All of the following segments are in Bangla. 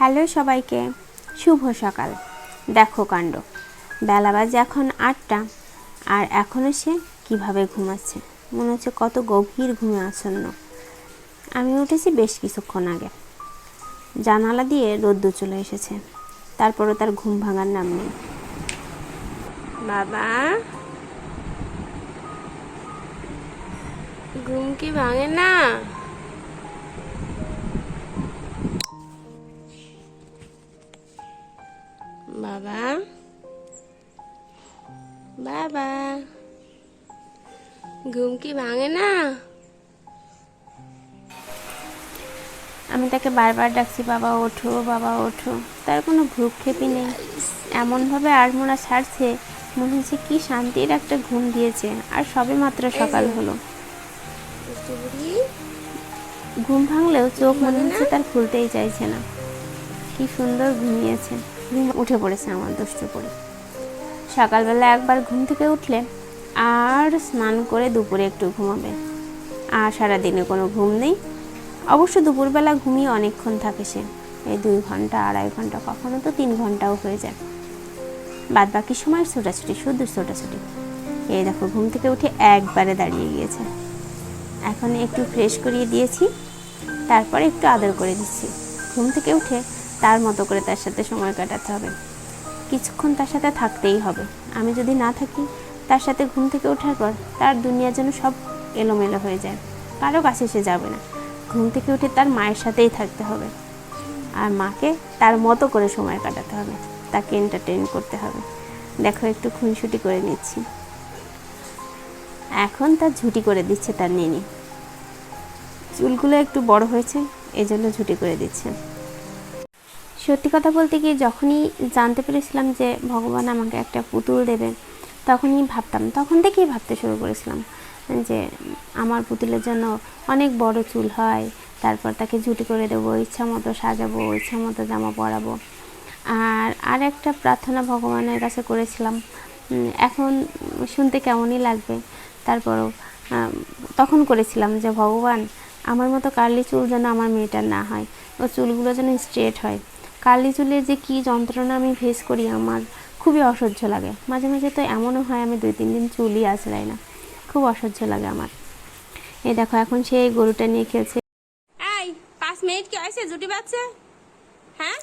হ্যালো সবাইকে, শুভ সকাল। দেখো কাণ্ড। বেলা বাজে এখন আটটা, আর এখনও সে কীভাবে ঘুমাচ্ছে? মনে হচ্ছে কত গভীর ঘুমে আসন্ন আমি উঠেছি বেশ কিছুক্ষণ আগে। জানালা দিয়ে রোদ্দুর চলে এসেছে। তারপরও তার ঘুম ভাঙার নাম নেই। বাবা? ঘুম কি ভাঙে না? বাবা। বাবা। ঘুম কি ভাঙে না? আমি তাকে বারবার ডাকছি বাবা ওঠো বাবা ওঠো। তার কোনো ভ্রুক্ষেপই নেই। এমনভাবে আড়মোড়া ছাড়ছে মনে হচ্ছে কি শান্তির একটা ঘুম দিয়েছে। আর সবে মাত্র সকাল হলো। ঘুম ভাঙলেও চোখ মনে হচ্ছে তার খুলতেই চাইছে না। কি সুন্দর ঘুমিয়েছে। ঘুম উঠে পড়েছে আমার দুষ্টু করে। সকালবেলা একবার ঘুম থেকে উঠলে আর স্নান করে দুপুরে একটু ঘুমাবে। আর সারাদিনে কোনো ঘুম নেই। অবশ্য দুপুরবেলা ঘুমিয়ে অনেকক্ষণ থাকে সে। এই দুই ঘণ্টা, আড়াই ঘণ্টা, কখনো তো তিন ঘন্টাও হয়ে যায়। বাদ বাকি সময় ছোটাছুটি, শুধু ছোটাছুটি। এই দেখো, ঘুম থেকে উঠে একবারে দাঁড়িয়ে গিয়েছে। এখন একটু ফ্রেশ করিয়ে দিয়েছি, তারপরে একটু আদর করে দিচ্ছি। ঘুম থেকে উঠে তার মতো করে তার সাথে সময় কাটাতে হবে। কিছুক্ষণ তার সাথে থাকতেই হবে। আমি যদি না থাকি, তার সাথে ঘুম থেকে ওঠার পর তার দুনিয়া যেন সব এলোমেলো হয়ে যায়। কারও কাছে সে যাবে না। ঘুম থেকে উঠে তার মায়ের সাথেই থাকতে হবে। আর মাকে তার মতো করে সময় কাটাতে হবে। তাকে এন্টারটেন করতে হবে। দেখো, একটু খুনসুটি করে নিচ্ছি। এখন তার ঝুটি করে দিচ্ছে তার নেনি। চুলগুলো একটু বড় হয়েছে, এজন্য ঝুটি করে দিচ্ছে। সত্যি কথা বলতে গিয়ে যখনই জানতে পেরেছিলাম যে ভগবান আমাকে একটা পুতুল দেবে তখনই ভাবতাম, তখন থেকেই ভাবতে শুরু করেছিলাম যে আমার পুতুলের জন্য অনেক বড় চুল হয়, তারপর তাকে ঝুটি করে দেবো, ইচ্ছা মতো সাজাবো, ইচ্ছা মতো জামা পরাবো। আর আর একটা প্রার্থনা ভগবানের কাছে করেছিলাম এখন শুনতে কেমনই লাগবে? তারপরও তখন করেছিলাম যে ভগবান, আমার মতো কার্লি চুল যেন আমার মেয়েটার না হয়, ও চুলগুলো যেন স্ট্রেট হয়। কার্লি চুলের যে কী যন্ত্রণা আমি ফেস করি আমার খুবই অসহ্য লাগে। মাঝে মাঝে তো এমনও হয় আমি দুই তিন দিন চুলই আঁচড়াই না খুব অসহ্য লাগে আমার। এই দেখো এখন সে গরুটা নিয়ে খেলছে। এই পাঁচ মিনিট কি হয়েছে? জুটি বাচ্চা হ্যাঁ?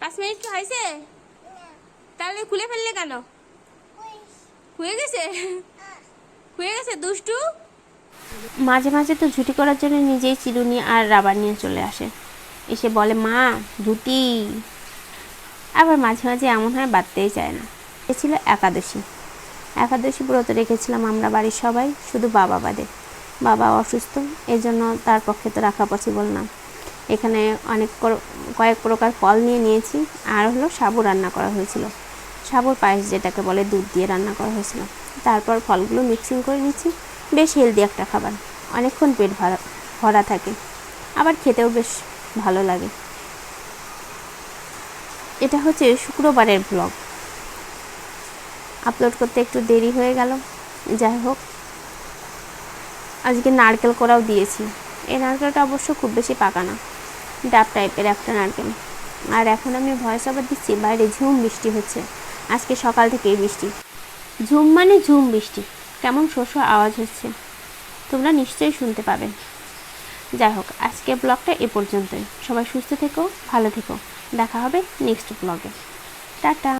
পাঁচ মিনিট কি হয়েছে? তাহলে খুলে ফেললে কেন? হয়ে গেছে? হয়ে গেছে দুষ্টু? মাঝে মাঝে তো ঝুটি করার জন্য নিজেই চিরুনি আর রাবার নিয়ে চলে আসে। এসে বলে, মা ঝুটি আবার মাঝে মাঝে এমন হয় বাড়তেই চায় না। এ ছিল একাদশী। একাদশী ব্রত রেখেছিলাম আমরা বাড়ির সবাই, শুধু বাবা বাদে। বাবা অসুস্থ এই জন্য তার পক্ষে তো রাখা পসিবল না। এখানে অনেক কয়েক প্রকার ফল নিয়ে নিয়েছি, আর হলো সাবু রান্না করা হয়েছিল। সাবুর পায়েস যেটাকে বলে দুধ দিয়ে রান্না করা হয়েছিল। তারপর ফলগুলো মিক্সিং করে নিচ্ছি বেশ হেলদি একটা খাবার। অনেকক্ষণ পেট ভরা ভরা থাকে। আবার খেতেও বেশ ভালো লাগে। এটা হচ্ছে শুক্রবারের ব্লগ আপলোড করতে একটু দেরি হয়ে গেল, যাই হোক। আজকে নারকেল করাও দিয়েছি। এই নারকেলটা অবশ্য খুব বেশি পাকা না, ডাব টাইপের একটা নারকেল। আর এখন আমি ভয়েস ওভার দিচ্ছি, বাইরে ঝুম বৃষ্টি হচ্ছে। আজকে সকাল থেকেই বৃষ্টি। ঝুম মানে ঝুম বৃষ্টি, কেমন শস্য আওয়াজ হচ্ছে। তোমরা নিশ্চয়ই শুনতে পাবে। যাই হোক আজকে ব্লগটা এ পর্যন্তই। সবাই সুস্থ থেকো, ভালো থেকো। দেখা হবে নেক্সট ব্লগে। টাটা।